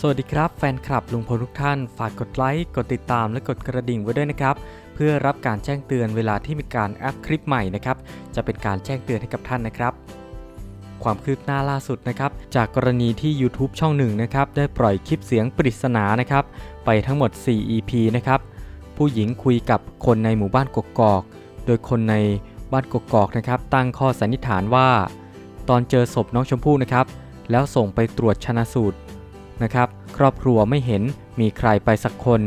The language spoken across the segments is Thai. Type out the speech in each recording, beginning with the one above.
สวัสดีครับ แฟนคลับลุงพลทุกท่าน ฝากกดไลค์กดติดตามและกดกระดิ่งไว้ด้วยนะครับ เพื่อรับการแจ้งเตือนเวลาที่มีการอัพคลิปใหม่นะครับ จะเป็นการแจ้งเตือนให้กับท่านนะครับ ความคืบหน้าล่าสุดนะครับ จากกรณีที่ YouTube ช่องหนึ่งนะครับได้ปล่อยคลิปเสียงปริศนานะครับ ไปทั้งหมด 4 EP นะครับ ผู้หญิงคุยกับคนในหมู่บ้านกกอก โดยคนในบ้านกกอกนะครับ ตั้งข้อสันนิษฐานว่า ตอนเจอศพน้องชมพู่นะครับ แล้วส่งไปตรวจชนะสูตร นะครับ ครอบครัวไม่เห็นมีใครไปสักคน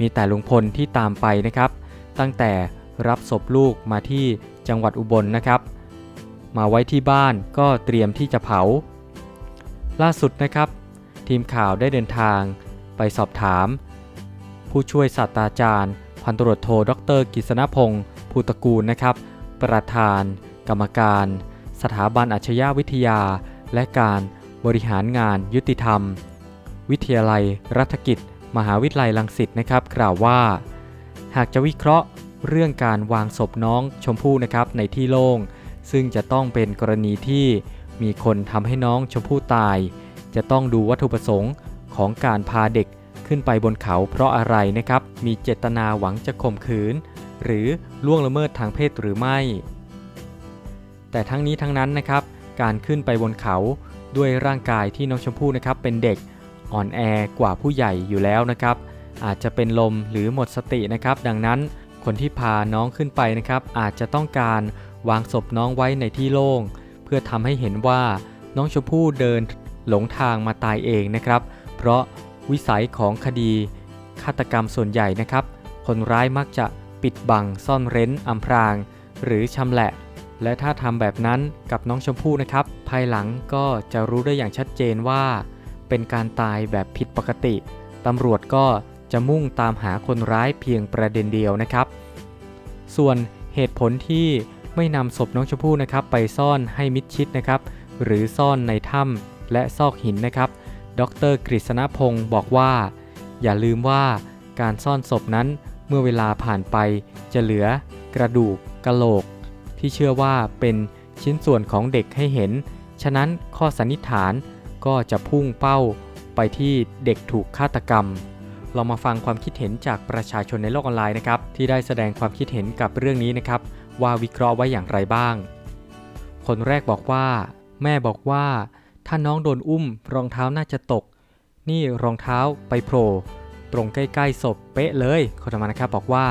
มีแต่ลุงพลที่ตามไปนะครับ ตั้งแต่รับศพลูกมาที่จังหวัดอุบลนะครับ มาไว้ที่บ้านก็เตรียมที่จะเผา ล่าสุดนะครับ ทีมข่าวได้เดินทางไปสอบถาม ผู้ช่วยศาสตราจารย์ พันตรวจโทดรกิษณพงศ์ภูตระกูลนะครับ ประธาน กรรมการ สถาบันอาชญาวิทยา และการบริหารงานยุติธรรม วิทยาลัย รัฐกิจ มหาวิทยาลัยรังสิตนะครับ กล่าวว่า หากจะวิเคราะห์เรื่องการวางศพน้องชมพู่นะครับในที่โล่ง ซึ่งจะต้องเป็นกรณีที่มีคนทำให้น้องชมพู่ตาย จะต้องดูวัตถุประสงค์ของการพาเด็กขึ้นไปบนเขาเพราะอะไรนะครับ มีเจตนาหวังจะข่มขืน หรือล่วงละเมิดทางเพศหรือไม่ แต่ทั้งนี้ทั้งนั้นนะครับ การขึ้นไปบนเขาด้วยร่างกายที่น้องชมพู่นะครับเป็นเด็ก อ่อนแอกว่าผู้ใหญ่อยู่แล้วนะครับ อาจจะเป็นลมหรือหมดสตินะครับ ดังนั้นคนที่พาน้องขึ้นไปนะครับ อาจจะต้องการวางศพน้องไว้ในที่โล่ง เพื่อทำให้เห็นว่าน้องชมพู่เดินหลงทางมาตายเองนะครับ เพราะวิสัยของคดีฆาตกรรมส่วนใหญ่นะครับ คนร้ายมักจะปิดบังซ่อนเร้นอำพราง หรือชำแหละ และถ้าทำแบบนั้นกับน้องชมพู่นะครับ ภายหลังก็จะรู้ได้อย่างชัดเจนว่า เป็นการตายแบบผิดปกติ ตำรวจก็จะมุ่งตามหาคนร้ายเพียงประเด็นเดียวนะครับ ส่วนเหตุผลที่ไม่นำศพน้องชมพู่นะครับ ไปซ่อนให้มิดชิดนะครับ หรือซ่อนในถ้ำและซอกหินนะครับ ดรกฤษณพงศ์บอกว่า อย่าลืมว่าการซ่อนศพนั้นเมื่อเวลาผ่านไปจะเหลือกระดูกกะโหลก ที่เชื่อว่าเป็นชิ้นส่วนของเด็กให้เห็น ฉะนั้นข้อสันนิษฐาน ก็จะพุ่งเป้าไปที่เด็กถูกฆาตกรรม เรามาฟังความคิดเห็นจากประชาชนในโลกออนไลน์นะครับ ที่ได้แสดงความคิดเห็นกับเรื่องนี้นะครับ ว่าวิเคราะห์ไว้อย่างไรบ้าง คนแรกบอกว่า แม่บอกว่า ถ้าน้องโดนอุ้มรองเท้าน่าจะตก นี่รองเท้าไปโผล่ตรงใกล้ๆศพเป๊ะเลยโคตมานะครับบอกว่า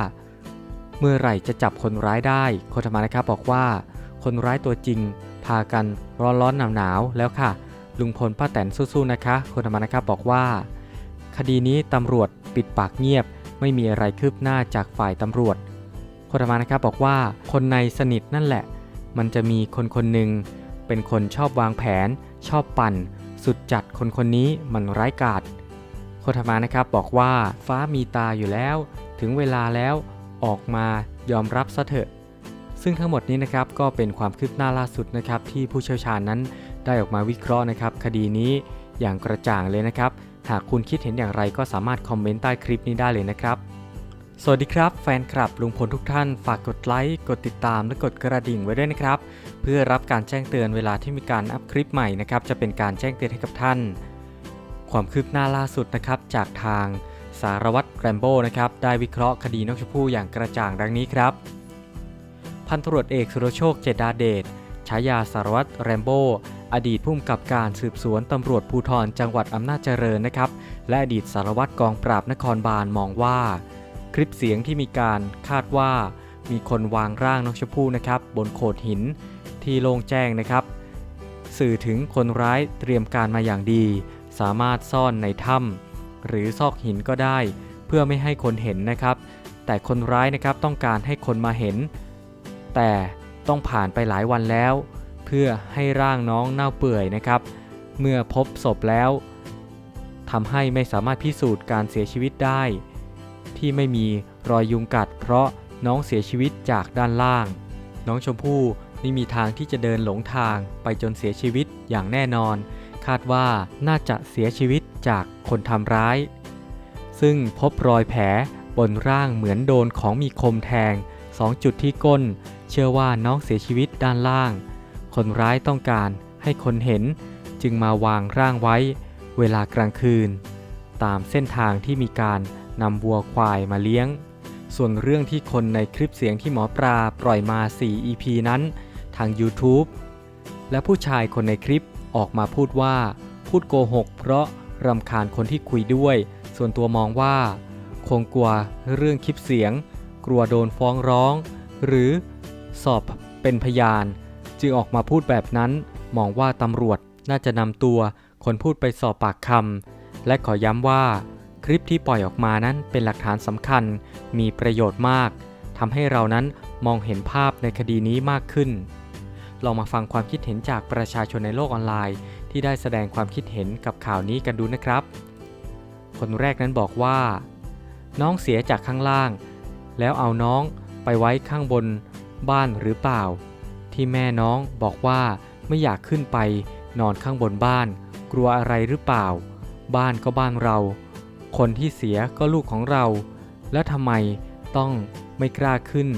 เมื่อไหร่จะจับคนร้ายได้โคตมานะครับบอกว่า คนร้ายตัวจริง พากันร้อนๆหนาวๆแล้วค่ะ ลุงพลป้าแตนสู้ๆนะคะโคตมนะครับบอกว่า คดีนี้ตำรวจปิดปากเงียบ ไม่มีอะไรคืบหน้าจากฝ่ายตำรวจโคตมนะครับบอกว่าคนในสนิทนั่นแหละ มันจะมีคนคนหนึ่งเป็นคนชอบวางแผน ชอบปั่น สุดจัดคนคนนี้มันร้ายกาจโคตมานะครับบอกว่าฟ้ามีตาอยู่แล้ว ถึงเวลาแล้วออกมายอมรับซะเถอะซึ่งทั้งหมดนี้นะครับก็เป็นความคืบหน้าล่าสุดนะครับที่ผู้เชี่ยวชาญนั้น ได้ออกมาวิเคราะห์นะครับคดีนี้อย่างกระจ่างเลยนะครับ หากคุณคิดเห็นอย่างไรก็สามารถคอมเมนต์ใต้คลิปนี้ได้เลยนะครับ สวัสดีครับแฟนคลับลุงพลทุกท่าน ฝากกดไลค์ กดติดตามและกดกระดิ่งไว้ด้วยนะครับ เพื่อรับการแจ้งเตือนเวลาที่มีการอัพคลิปใหม่นะครับจะเป็นการแจ้งเตือนให้กับท่าน ความคืบหน้าล่าสุดนะครับจากทางสารวัตรแรมโบ้นะครับได้วิเคราะห์คดีน้องชมพู่อย่างกระจ่างดังนี้ครับ พันตรวจเอกสุรโชคเจดาเดชฉายาสารวัตรแรมโบ้ อดีตผู้กำกับการสืบสวนตำรวจภูธรจังหวัดอำนาจเจริญนะครับ และอดีตสารวัตรกองปราบนครบาลมองว่า คลิปเสียงที่มีการคาดว่า มีคนวางร่างน้องชมพู่นะครับ บนโขดหินที่โล่งแจ้งนะครับ สื่อถึงคนร้ายเตรียมการมาอย่างดี สามารถซ่อนในถ้ำหรือซอกหินก็ได้ เพื่อไม่ให้คนเห็นนะครับ แต่คนร้ายนะครับต้องการให้คนมาเห็น แต่ต้องผ่านไปหลายวันแล้ว พื่อให้ร่างน้องเน่าเปื่อยนะครับ เมื่อพบศพแล้วทำให้ไม่สามารถพิสูจน์การเสียชีวิตได้ ที่ไม่มีรอยยุงกัด เพราะน้องเสียชีวิตจากด้านล่าง น้องชมพู่ไม่มีทางที่จะเดินหลงทางไปจนเสียชีวิตอย่างแน่นอน คาดว่าน่าจะเสียชีวิตจากคนทำร้าย ซึ่งพบรอยแผลบนร่างเหมือนโดนของมีคมแทง 2 จุดที่ก้น เชื่อว่าน้องเสียชีวิตด้านล่าง คนร้ายต้องการให้คนเห็นจึงมาวางร่างไว้เวลากลางคืน ตามเส้นทางที่มีการนำวัวควายมาเลี้ยง ส่วนเรื่องที่คนในคลิปเสียงที่หมอปลาปล่อยมา 4 EP นั้นทาง YouTube และผู้ชายคนในคลิปออกมาพูดว่า พูดโกหก เพราะรำคาญคนที่คุยด้วย ส่วนตัวมองว่า คงกลัวเรื่องคลิปเสียง กลัวโดนฟ้องร้อง หรือสอบเป็นพยาน จึงออกมาพูดแบบนั้น มองว่าตำรวจน่าจะนำตัวคนพูดไปสอบปากคำและขอย้ำว่า คลิปที่ปล่อยออกมานั้นเป็นหลักฐานสำคัญ มีประโยชน์มากทำให้เรานั้นมองเห็นภาพในคดีนี้มากขึ้น ลองมาฟังความคิดเห็นจากประชาชนในโลกออนไลน์ ที่ได้แสดงความคิดเห็นกับข่าวนี้กันดูนะครับ คนแรกนั้นบอกว่า น้องเสียจากข้างล่าง แล้วเอาน้องไปไว้ข้างบนบ้านหรือเปล่า ที่แม่น้องบอกว่าไม่อยากขึ้นไปนอนข้างบนบ้าน กลัวอะไรหรือเปล่า บ้านก็บ้านเรา คนที่เสียก็ลูกของเรา แล้วทำไมต้องไม่กล้าขึ้น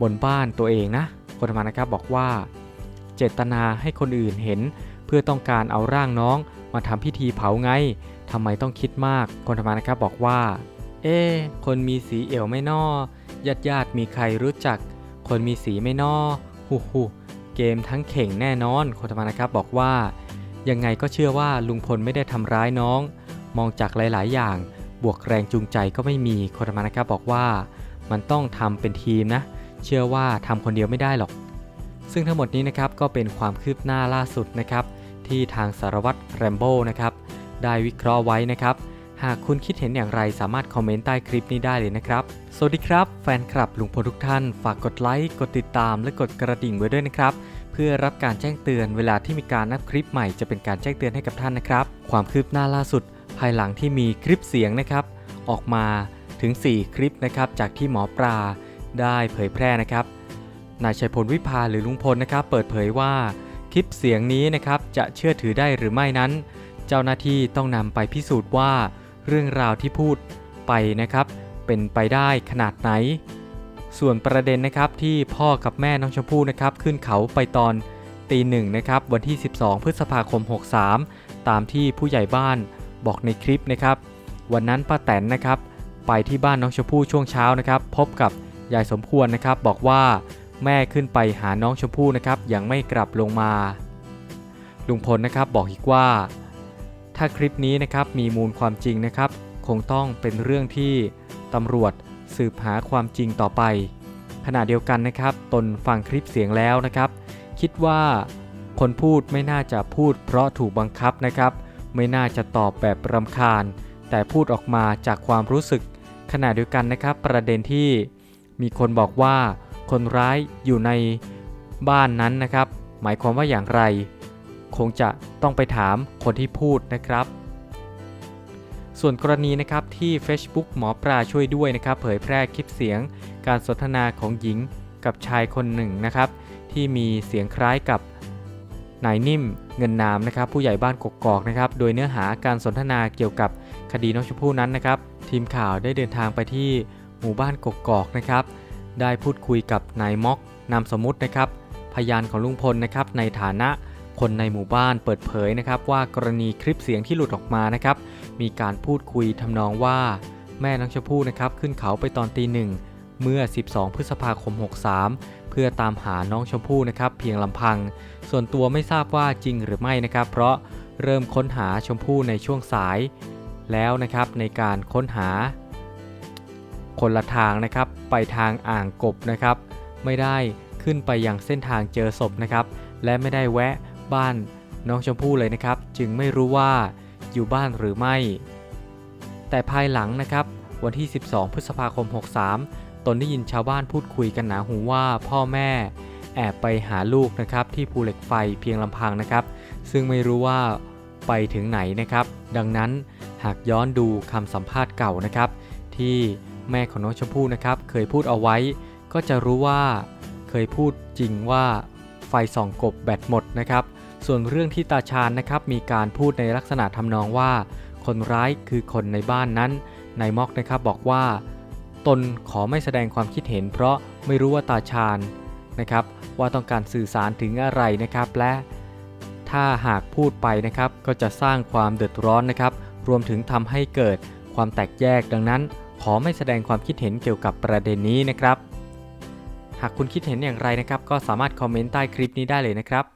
บนบ้านตัวเองนะคนธรรมานะครับบอกว่า เจตนาให้คนอื่นเห็น เพื่อต้องการเอาร่างน้องมาทำพิธีเผาไงทำไมต้องคิดมาก คนธรรมานะครับบอกว่า เอ๊คนมีสีเอี่ยวไม่นอญาติญาติมีใครรู้จัก คนมีสีไม่นอ ฮูฮูเกมทั้งเข่งแน่นอนคนธรรมานะครับบอกว่า ยังไงก็เชื่อว่าลุงพลไม่ได้ทำร้ายน้อง มองจากหลาย ๆ อย่าง บวกแรงจูงใจก็ไม่มีคนธรรมานะครับบอกว่า มันต้องทำเป็นทีมนะ เชื่อว่าทำคนเดียวไม่ได้หรอก ซึ่งทั้งหมดนี้นะครับก็เป็นความคืบหน้าล่าสุดนะครับ ที่ทางสารวัตรแรมโบ้นะครับได้วิเคราะห์ไว้นะครับ หากคุณคิดเห็นอย่างไรสามารถคอมเมนต์ใต้คลิปนี้ได้เลยนะครับ สวัสดีครับ แฟนคลับลุงพลทุกท่าน ฝากกดไลค์กดติดตามและกดกระดิ่งไว้ด้วยนะครับ เพื่อรับการแจ้งเตือนเวลาที่มีการอัพคลิปใหม่จะเป็นการแจ้งเตือนให้กับท่านนะครับ ความคืบหน้าล่าสุด ภายหลังที่มีคลิปเสียงนะครับ ออกมาถึง 4 คลิปนะครับจากที่หมอปลาได้เผยแพร่นะครับนายชัยพลวิพาหรือลุงพลนะครับ เปิดเผยว่าคลิปเสียงนี้นะครับจะเชื่อถือได้หรือไม่นั้น เจ้าหน้าที่ต้องนำไปพิสูจน์ว่า เรื่องราวที่พูดไปนะครับ เป็นไปได้ขนาดไหน ส่วนประเด็นนะครับที่พ่อกับแม่น้องชมพู่นะครับ ขึ้นเขาไปตอนตีหนึ่งนะครับวันที่ 12 พฤษภาคม 63 ตามที่ผู้ใหญ่บ้านบอกในคลิปนะครับ วันนั้นป้าแตนนะครับ ไปที่บ้านน้องชมพู่ช่วงเช้านะครับ พบกับยายสมควรนะครับ บอกว่าแม่ขึ้นไปหาน้องชมพู่นะครับยังไม่กลับลงมา ลุงพลนะครับบอกอีกว่า ถ้าคลิปนี้นะครับมีมูลความจริงนะครับ คงต้องเป็นเรื่องที่ตำรวจสืบหาความจริงต่อไป ขณะเดียวกันนะครับ ตนฟังคลิปเสียงแล้วนะครับ คิดว่าคนพูดไม่น่าจะพูดเพราะถูกบังคับนะครับ ไม่น่าจะตอบแบบรำคาญ แต่พูดออกมาจากความรู้สึก ขณะเดียวกันนะครับ ประเด็นที่มีคนบอกว่าคนร้ายอยู่ในบ้านนั้นนะครับ หมายความว่าอย่างไร คงจะต้องไปถามคนที่พูดนะครับ ส่วนกรณีนะครับที่ Facebook หมอปลาช่วยด้วยนะครับเผยแพร่คลิปเสียง การสนทนาของหญิงกับชายคนหนึ่งนะครับ ที่มีเสียงคล้ายกับนายนิ่มเงินนามนะครับผู้ใหญ่บ้านกกอกนะครับโดยเนื้อหาการสนทนาเกี่ยวกับคดีน้องชมพู่นั้นนะครับทีมข่าวได้เดินทางไปที่หมู่บ้านกกอกนะครับ ได้พูดคุยกับนายม็อกนามสมมุตินะครับ พยานของลุงพลนะครับในฐานะ คนในหมู่บ้านเปิดเผยนะครับว่ากรณีคลิปเสียงที่หลุดออกมานะครับมีการพูดคุยทำนองว่า แม่น้องชมพู่นะครับขึ้นเขาไปตอนตีหนึ่งเมื่อ 12 พฤษภาคม 63 เพื่อตามหาน้องชมพู่นะครับเพียงลำพัง ส่วนตัวไม่ทราบว่าจริงหรือไม่นะครับ เพราะเริ่มค้นหาชมพู่ในช่วงสาย แล้วนะครับในการค้นหา คนละทางนะครับไปทางอ่างกบนะครับ ไม่ได้ขึ้นไปยังเส้นทางเจอศพนะครับ และไม่ได้แวะ บ้านน้องชมพู่เลยนะครับ จึงไม่รู้ว่าอยู่บ้านหรือไม่ แต่ภายหลังนะครับ วันที่ 12 พฤษภาคม 63 ตนได้ยินชาวบ้านพูดคุยกันหนาหูว่าพ่อแม่แอบไปหาลูกนะครับที่ภูเหล็กไฟเพียงลำพังนะครับ ซึ่งไม่รู้ว่าไปถึงไหนนะครับ ดังนั้นหากย้อนดูคำสัมภาษณ์เก่านะครับ ที่แม่ของน้องชมพู่นะครับ เคยพูดเอาไว้ ก็จะรู้ว่าเคยพูดจริงว่าไฟส่องกบแบตหมดนะครับ ส่วนเรื่องที่ตาชาญนะครับมีการพูดในลักษณะทำนองว่า คนร้ายคือคนในบ้านนั้นนายม็อกนะครับบอกว่า ตนขอไม่แสดงความคิดเห็น เพราะไม่รู้ว่าตาชาญนะครับว่าต้องการสื่อสารถึงอะไรนะครับและถ้าหากพูดไปนะครับก็จะสร้างความเดือดร้อนนะครับ รวมถึงทำให้เกิดความแตกแยกดังนั้น ขอไม่แสดงความคิดเห็นเกี่ยวกับประเด็นนี้นะครับ หากคุณคิดเห็นอย่างไรนะครับ ก็สามารถคอมเมนต์ใต้คลิปนี้ได้เลยนะครับ